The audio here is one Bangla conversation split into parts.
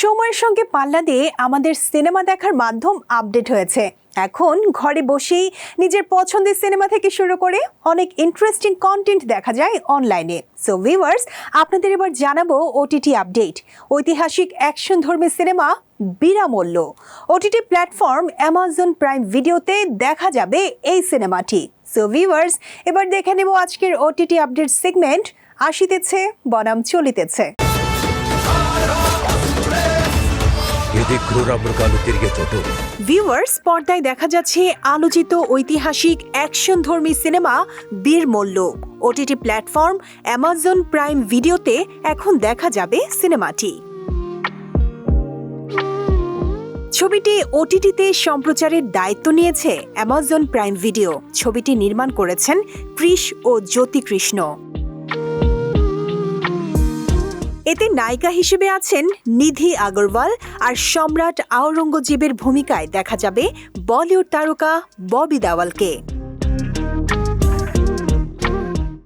সময়ের সঙ্গে পাল্লা দিয়ে আমাদের সিনেমা দেখার মাধ্যম আপডেট হয়েছে। এখন ঘরে বসেই নিজের পছন্দের সিনেমা থেকে শুরু করে অনেক ইন্টারেস্টিং কন্টেন্ট দেখা যায় অনলাইনে সো ভিউয়ার্স আপনাদের এবার জানাব ওটিটি আপডেট ঐতিহাসিক অ্যাকশন ধর্মী সিনেমা বিরামূল্য। ওটিটি প্ল্যাটফর্ম অ্যামাজন প্রাইম ভিডিওতে দেখা যাবে এই সিনেমাটি। সো ভিউয়ার্স এবার দেখে নেব আজকের ওটিটি আপডেট সেগমেন্ট আসিতেছে, বনাম চলিতেছে। ఇది క్రూర మృగాలు తిరిగే చోటు ভিউয়ার্স পর্দায় দেখা যাচ্ছে আলোচিত ঐতিহাসিক অ্যাকশনধর্মী cinema Bir Malla OTT platform Amazon Prime ভিডিওতে এখন দেখা যাবে সিনেমাটি ছবিটি ওটিটিতে সম্প্রচারের দায়িত্ব নিয়েছে অ্যামাজন প্রাইম ভিডিও ছবিটি নির্মাণ করেছেন কৃষ ও জ্যোতিকৃষ্ণ এতে নায়িকা হিসেবে আছেন নিধি আগরওয়াল আর সম্রাট আওরঙ্গজেবের ভূমিকায় দেখা যাবে বলিউড তারকা ববি দাওয়ালকে।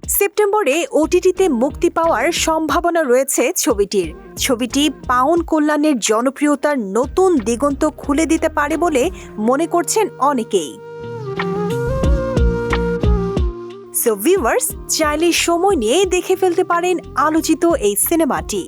সেপ্টেম্বরে ওটিটিতে মুক্তি পাওয়ার সম্ভাবনা রয়েছে ছবিটির। ছবিটি পাউন কল্যাণের জনপ্রিয়তার নতুন দিগন্ত খুলে দিতে পারে বলে মনে করছেন অনেকেই। সো ভিউয়ার্স চাইলে সময় নিয়ে দেখে ফেলতে পারেন আলোচিত এই সিনেমাটি।